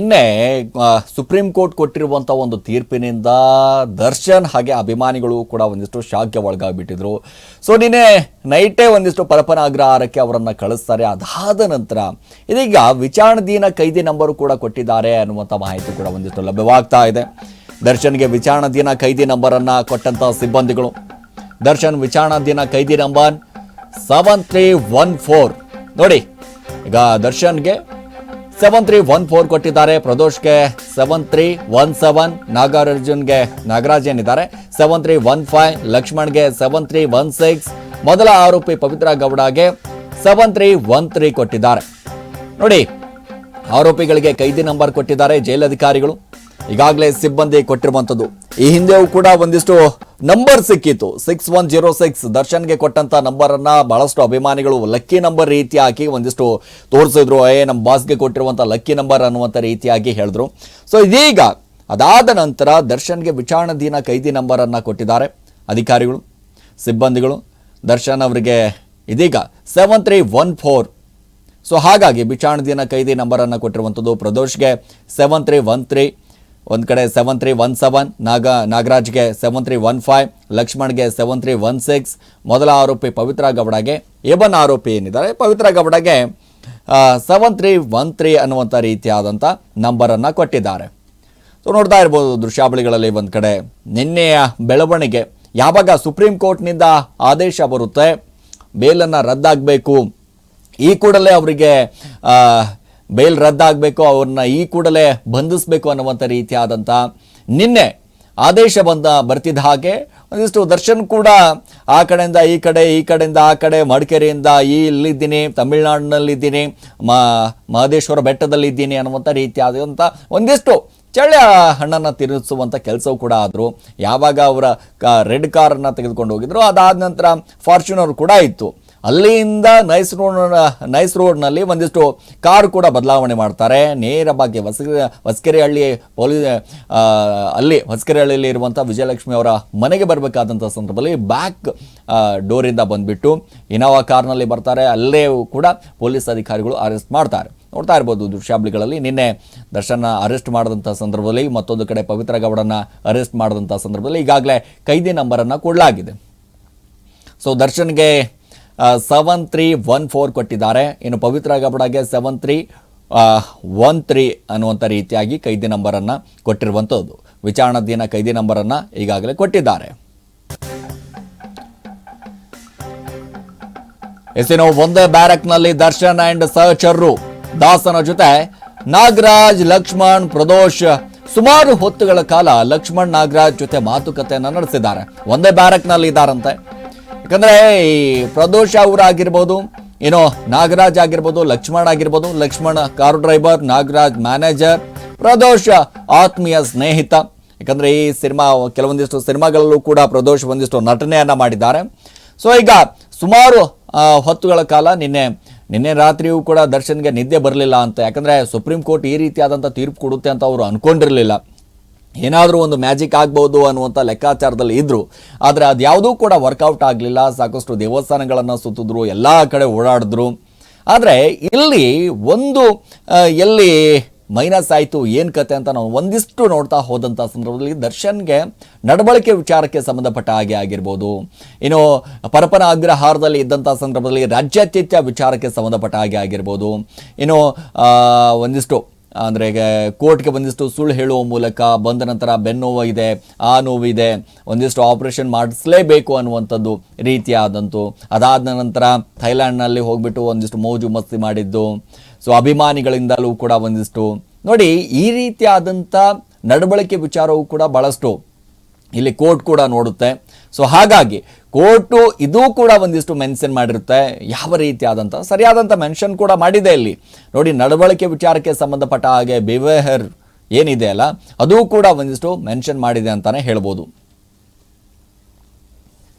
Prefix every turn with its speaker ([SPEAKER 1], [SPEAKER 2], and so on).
[SPEAKER 1] ನಿನ್ನೆ supreme court ಕೊಟ್ಟಿರುವಂಥ ಒಂದು ತೀರ್ಪಿನಿಂದ ದರ್ಶನ್ ಹಾಗೆ ಅಭಿಮಾನಿಗಳು ಕೂಡ ಒಂದಿಷ್ಟು ಶಾಕ್ಗೆ ಒಳಗಾಗಿಬಿಟ್ಟಿದ್ರು. ಸೊ ನಿನ್ನೆ ನೈಟೇ ಒಂದಿಷ್ಟು ಪರಪನ ಅಗ್ರಹಾರಕ್ಕೆ ಅವರನ್ನು ಕಳಿಸ್ತಾರೆ. ಅದಾದ ನಂತರ ಇದೀಗ ವಿಚಾರಣಾಧೀನ ಕೈದಿ ನಂಬರು ಕೂಡ ಕೊಟ್ಟಿದ್ದಾರೆ ಅನ್ನುವಂಥ ಮಾಹಿತಿ ಕೂಡ ಒಂದಿಷ್ಟು ಲಭ್ಯವಾಗ್ತಾ ಇದೆ. ದರ್ಶನ್ಗೆ ವಿಚಾರಣಾಧೀನ ಕೈದಿ ನಂಬರನ್ನು ಕೊಟ್ಟಂಥ ಸಿಬ್ಬಂದಿಗಳು. ದರ್ಶನ್ ವಿಚಾರಣಾಧೀನ ಕೈದಿ number seven three one four ನೋಡಿ, ಈಗ ದರ್ಶನ್ಗೆ ಸೆವೆನ್ ತ್ರೀ ಒನ್ ಫೋರ್ ಕೊಟ್ಟಿದ್ದಾರೆ. ಪ್ರದೋಷ್ಗೆ ಸೆವೆನ್ ತ್ರೀ ಒನ್ ಸೆವೆನ್ ನಾಗಾರ್ಜುನ್ಗೆ ನಾಗರಾಜ್ ಏನಿದ್ದಾರೆ. ಸೆವೆನ್ ತ್ರೀ ಒನ್ ಫೈವ್ ಲಕ್ಷ್ಮಣ್ಗೆ ಸೆವೆನ್ ತ್ರೀ ಒನ್ ಸಿಕ್ಸ್ ಮೊದಲ ಆರೋಪಿ ಪವಿತ್ರ ಗೌಡಗೆ ಸೆವೆನ್ ತ್ರೀ ಒನ್ ತ್ರೀ ಕೊಟ್ಟಿದ್ದಾರೆ. ನೋಡಿ, ಆರೋಪಿಗಳಿಗೆ ಕೈದಿ ನಂಬರ್ ಕೊಟ್ಟಿದ್ದಾರೆ ಜೈಲಧಿಕಾರಿಗಳು. ಈಗಾಗಲೇ ಸಿಬ್ಬಂದಿ ಕೊಟ್ಟಿರುವಂಥದ್ದು. ಈ ಹಿಂದೆಯೂ ಕೂಡ ಒಂದಿಷ್ಟು ನಂಬರ್ ಸಿಕ್ಕಿತ್ತು. ಸಿಕ್ಸ್ ಒನ್ ಜೀರೋ ಸಿಕ್ಸ್ ದರ್ಶನ್ಗೆ ಕೊಟ್ಟಂತ ನಂಬರನ್ನು ಬಹಳಷ್ಟು ಅಭಿಮಾನಿಗಳು ಲಕ್ಕಿ ನಂಬರ್ ರೀತಿಯಾಗಿ ಒಂದಿಷ್ಟು ತೋರಿಸಿದ್ರು. ಏ ನಮ್ಮ ಬಾಸ್ಗೆ ಕೊಟ್ಟಿರುವಂಥ ಲಕ್ಕಿ ನಂಬರ್ ಅನ್ನುವಂಥ ರೀತಿಯಾಗಿ ಹೇಳಿದ್ರು. ಸೊ ಇದೀಗ ಅದಾದ ನಂತರ ದರ್ಶನ್ಗೆ ವಿಚಾರಣಾಧೀನ ಕೈದಿ ನಂಬರನ್ನು ಕೊಟ್ಟಿದ್ದಾರೆ ಅಧಿಕಾರಿಗಳು, ಸಿಬ್ಬಂದಿಗಳು. ದರ್ಶನ್ ಅವರಿಗೆ ಇದೀಗ seven three one four so ಹಾಗಾಗಿ ವಿಚಾರಣಾಧೀನ ಕೈದಿ ನಂಬರನ್ನು ಕೊಟ್ಟಿರುವಂಥದ್ದು ಪ್ರದೋಷ್ಗೆ ಸೆವೆನ್ ತ್ರೀ ಒನ್ ತ್ರೀ ಒಂದು ಕಡೆ seven three one seven Naga, ನಾಗರಾಜ್ಗೆ seven three one five ಲಕ್ಷ್ಮಣ್ಗೆ ಸೆವೆನ್ ತ್ರೀ ಒನ್ ಸಿಕ್ಸ್ ಮೊದಲ ಆರೋಪಿ ಪವಿತ್ರ ಗೌಡಗೆ, ಏಬನ್ ಆರೋಪಿ ಏನಿದ್ದಾರೆ, ಪವಿತ್ರ ಗೌಡಗೆ ಸೆವೆನ್ ತ್ರೀ ಒನ್ ತ್ರೀ ಅನ್ನುವಂಥ ರೀತಿಯಾದಂಥ ನಂಬರನ್ನು ಕೊಟ್ಟಿದ್ದಾರೆ. ಸೊ ನೋಡ್ತಾ ಇರ್ಬೋದು ದೃಶ್ಯಾವಳಿಗಳಲ್ಲಿ ಒಂದು ಕಡೆ, ನಿನ್ನೆಯ ಬೆಳವಣಿಗೆ, ಯಾವಾಗ ಸುಪ್ರೀಂ ಕೋರ್ಟ್ನಿಂದ ಆದೇಶ ಬರುತ್ತೆ, ಬೇಲನ್ನು ರದ್ದಾಗಬೇಕು, ಈ ಕೂಡಲೇ ಅವರಿಗೆ ಬೇಲ್ ರದ್ದಾಗಬೇಕು, ಅವ್ರನ್ನ ಈ ಕೂಡಲೇ ಬಂಧಿಸಬೇಕು ಅನ್ನುವಂಥ ರೀತಿಯಾದಂಥ ನಿನ್ನೆ ಆದೇಶ ಬಂದ, ಬರ್ತಿದ್ದ ಹಾಗೆ ಒಂದಿಷ್ಟು ದರ್ಶನ್ ಕೂಡ ಆ ಕಡೆಯಿಂದ ಈ ಕಡೆ, ಈ ಕಡೆಯಿಂದ ಆ ಕಡೆ, ಮಡಿಕೇರಿಯಿಂದ ಈ ಇಲ್ಲಿದ್ದೀನಿ, ತಮಿಳ್ನಾಡಿನಲ್ಲಿದ್ದೀನಿ, ಮಾ, ಮಹದೇಶ್ವರ ಬೆಟ್ಟದಲ್ಲಿದ್ದೀನಿ ಅನ್ನುವಂಥ ರೀತಿಯಾದಂಥ ಒಂದಿಷ್ಟು ಚಳ್ಳೆ ಹಣ್ಣನ್ನು ತಿರುಗಿಸುವಂಥ ಕೆಲಸವೂ ಕೂಡ ಆದರು. ಯಾವಾಗ ಅವರ ರೆಡ್ ಕಾರನ್ನು ತೆಗೆದುಕೊಂಡು ಹೋಗಿದ್ರು, ಅದಾದ ನಂತರ ಫಾರ್ಚುನರ್ ಕೂಡ ಇತ್ತು. ಅಲ್ಲಿಂದ ನೈಸ್ ರೋಡ್ ನೈಸ್ ರೋಡ್ನಲ್ಲಿ ಒಂದಿಷ್ಟು ಕಾರು ಕೂಡ ಬದಲಾವಣೆ ಮಾಡ್ತಾರೆ. ನೇರವಾಗಿ ಹೊಸ ಹೊಸಕೆರೆಹಳ್ಳಿ ಪೊಲೀಸ್ ಅಲ್ಲಿ ಹೊಸಕೆರೆಹಳ್ಳಿಯಲ್ಲಿ ಇರುವಂಥ ವಿಜಯಲಕ್ಷ್ಮಿ ಅವರ ಮನೆಗೆ ಬರಬೇಕಾದಂಥ ಸಂದರ್ಭದಲ್ಲಿ ಬ್ಯಾಕ್ ಡೋರಿಂದ ಬಂದುಬಿಟ್ಟು ಇನೋವಾ ಕಾರ್ನಲ್ಲಿ ಬರ್ತಾರೆ. ಅಲ್ಲೇ ಕೂಡ ಪೊಲೀಸ್ ಅಧಿಕಾರಿಗಳು ಅರೆಸ್ಟ್ ಮಾಡ್ತಾರೆ. ನೋಡ್ತಾ ಇರ್ಬೋದು ದೃಶ್ಯಾವಳಿಗಳಲ್ಲಿ ನಿನ್ನೆ ದರ್ಶನ ಅರೆಸ್ಟ್ ಮಾಡಿದಂಥ ಸಂದರ್ಭದಲ್ಲಿ ಮತ್ತೊಂದು ಕಡೆ ಪವಿತ್ರ ಗೌಡನ ಅರೆಸ್ಟ್ ಮಾಡಿದಂಥ ಸಂದರ್ಭದಲ್ಲಿ ಈಗಾಗಲೇ ಕೈದಿ ನಂಬರನ್ನು ಕೊಡಲಾಗಿದೆ. ಸೊ ದರ್ಶನ್ಗೆ ಸೆವೆನ್ ತ್ರೀ ಒನ್ ಫೋರ್ ಕೊಟ್ಟಿದ್ದಾರೆ. ಇನ್ನು ಪವಿತ್ರ ಗಬಡಗೆ ಸೆವೆನ್ ತ್ರೀ ಒನ್ ತ್ರೀ ಅನ್ನುವಂಥ ರೀತಿಯಾಗಿ ಕೈದಿ ನಂಬರನ್ನು ಕೊಟ್ಟಿರುವಂಥದ್ದು. ವಿಚಾರಣಾಧೀನ ಕೈದಿ ನಂಬರನ್ನು ಈಗಾಗಲೇ ಕೊಟ್ಟಿದ್ದಾರೆ. ಎಸಿನೋ ಒಂದೇ ಬ್ಯಾರಕ್ನಲ್ಲಿ ದರ್ಶನ್ ಅಂಡ್ ಸಹಚರರು ದಾಸನ ಜೊತೆ ನಾಗರಾಜ್, ಲಕ್ಷ್ಮಣ್, ಪ್ರದೋಷ್ ಸುಮಾರು ಹೊತ್ತುಗಳ ಕಾಲ ಲಕ್ಷ್ಮಣ್ ನಾಗರಾಜ್ ಜೊತೆ ಮಾತುಕತೆಯನ್ನು ನಡೆಸಿದ್ದಾರೆ. ಒಂದೇ ಬ್ಯಾರಕ್ನಲ್ಲಿ ಇದ್ದಾರಂತೆ. ಯಾಕಂದ್ರೆ ಈ ಪ್ರದೋಷ ಅವರಾಗಿರ್ಬೋದು ಏನೋ ನಾಗರಾಜ್ ಆಗಿರ್ಬೋದು, ಲಕ್ಷ್ಮಣ್ ಆಗಿರ್ಬೋದು, Lakshmana car driver, Nagaraj manager, Pradosha ಆತ್ಮೀಯ ಸ್ನೇಹಿತ. ಯಾಕಂದ್ರೆ ಈ ಸಿನಿಮಾ, ಕೆಲವೊಂದಿಷ್ಟು ಸಿನಿಮಾಗಳಲ್ಲೂ ಕೂಡ ಪ್ರದೋಷ್ ಒಂದಿಷ್ಟು ನಟನೆಯನ್ನ ಮಾಡಿದ್ದಾರೆ. ಸೊ ಈಗ ಸುಮಾರು ಹೊತ್ತುಗಳ ಕಾಲ ನಿನ್ನೆ ನಿನ್ನೆ ರಾತ್ರಿಯೂ ಕೂಡ ದರ್ಶನ್ಗೆ ನಿದ್ದೆ ಬರಲಿಲ್ಲ ಅಂತ. ಯಾಕಂದ್ರೆ ಸುಪ್ರೀಂ ಕೋರ್ಟ್ ಈ ರೀತಿಯಾದಂಥ ತೀರ್ಪು ಕೊಡುತ್ತೆ ಅಂತ ಅವರು ಅನ್ಕೊಂಡಿರಲಿಲ್ಲ. ಏನಾದರೂ ಒಂದು ಮ್ಯಾಜಿಕ್ ಆಗ್ಬೋದು ಅನ್ನುವಂಥ ಲೆಕ್ಕಾಚಾರದಲ್ಲಿ ಇದ್ದರು ಆದರೆ ಅದು ಯಾವುದೂ ಕೂಡ ವರ್ಕೌಟ್ ಆಗಲಿಲ್ಲ. ಸಾಕಷ್ಟು ದೇವಸ್ಥಾನಗಳನ್ನು ಸುತ್ತಿದ್ರು, ಎಲ್ಲ ಕಡೆ ಓಡಾಡಿದ್ರು. ಆದರೆ ಇಲ್ಲಿ ಒಂದು ಎಲ್ಲಿ ಮೈನಸ್ ಆಯಿತು, ಏನು ಕತೆ ಅಂತ ನಾವು ಒಂದಿಷ್ಟು ನೋಡ್ತಾ ಹೋದಂಥ ಸಂದರ್ಭದಲ್ಲಿ ದರ್ಶನ್ಗೆ ನಡವಳಿಕೆ ವಿಚಾರಕ್ಕೆ ಸಂಬಂಧಪಟ್ಟ ಹಾಗೆ ಆಗಿರ್ಬೋದು. ಇನ್ನು ಪರಪನ ಅಗ್ರಹಾರದಲ್ಲಿ ಇದ್ದಂಥ ಸಂದರ್ಭದಲ್ಲಿ ರಾಜ್ಯಾತಿಥ್ಯ ವಿಚಾರಕ್ಕೆ ಸಂಬಂಧಪಟ್ಟ ಹಾಗೆ ಆಗಿರ್ಬೋದು. ಇನ್ನು ಒಂದಿಷ್ಟು ಅಂದರೆ ಕೋರ್ಟ್ಗೆ ಬಂದಿಷ್ಟು ಸುಳ್ಳು ಹೇಳುವ ಮೂಲಕ ಬಂದ ನಂತರ ಬೆನ್ನೋವು ಇದೆ, ಆ ನೋವಿದೆ ಒಂದಿಷ್ಟು ಆಪರೇಷನ್ ಮಾಡಿಸಲೇಬೇಕು ಅನ್ನುವಂಥದ್ದು ರೀತಿಯಾದಂತು. ಅದಾದ ನಂತರ ಥೈಲ್ಯಾಂಡ್ನಲ್ಲಿ ಹೋಗ್ಬಿಟ್ಟು ಒಂದಿಷ್ಟು ಮೋಜು ಮಸ್ತಿ ಮಾಡಿದ್ದು. ಸೊ, ಅಭಿಮಾನಿಗಳಿಂದಲೂ ಕೂಡ ಒಂದಿಷ್ಟು. ನೋಡಿ, ಈ ರೀತಿಯಾದಂಥ ನಡವಳಿಕೆ ವಿಚಾರವೂ ಕೂಡ ಭಾಳಷ್ಟು ಇಲ್ಲಿ ಕೋರ್ಟ್ ಕೂಡ ನೋಡುತ್ತೆ. ಸೊ, ಹಾಗಾಗಿ ಕೋರ್ಟು ಇದು ಕೂಡ ಒಂದಿಷ್ಟು ಮೆನ್ಷನ್ ಮಾಡಿರುತ್ತೆ. ಯಾವ ರೀತಿಯಾದಂಥ ಸರಿಯಾದಂಥ ಮೆನ್ಷನ್ ಕೂಡ ಮಾಡಿದೆ ಇಲ್ಲಿ. ನೋಡಿ, ನಡವಳಿಕೆ ವಿಚಾರಕ್ಕೆ ಸಂಬಂಧಪಟ್ಟ ಹಾಗೆ ಬಿವೇಹರ್ ಏನಿದೆ ಅಲ್ಲ, ಅದು ಕೂಡ ಒಂದಿಷ್ಟು ಮೆನ್ಷನ್ ಮಾಡಿದೆ ಅಂತಲೇ ಹೇಳ್ಬೋದು.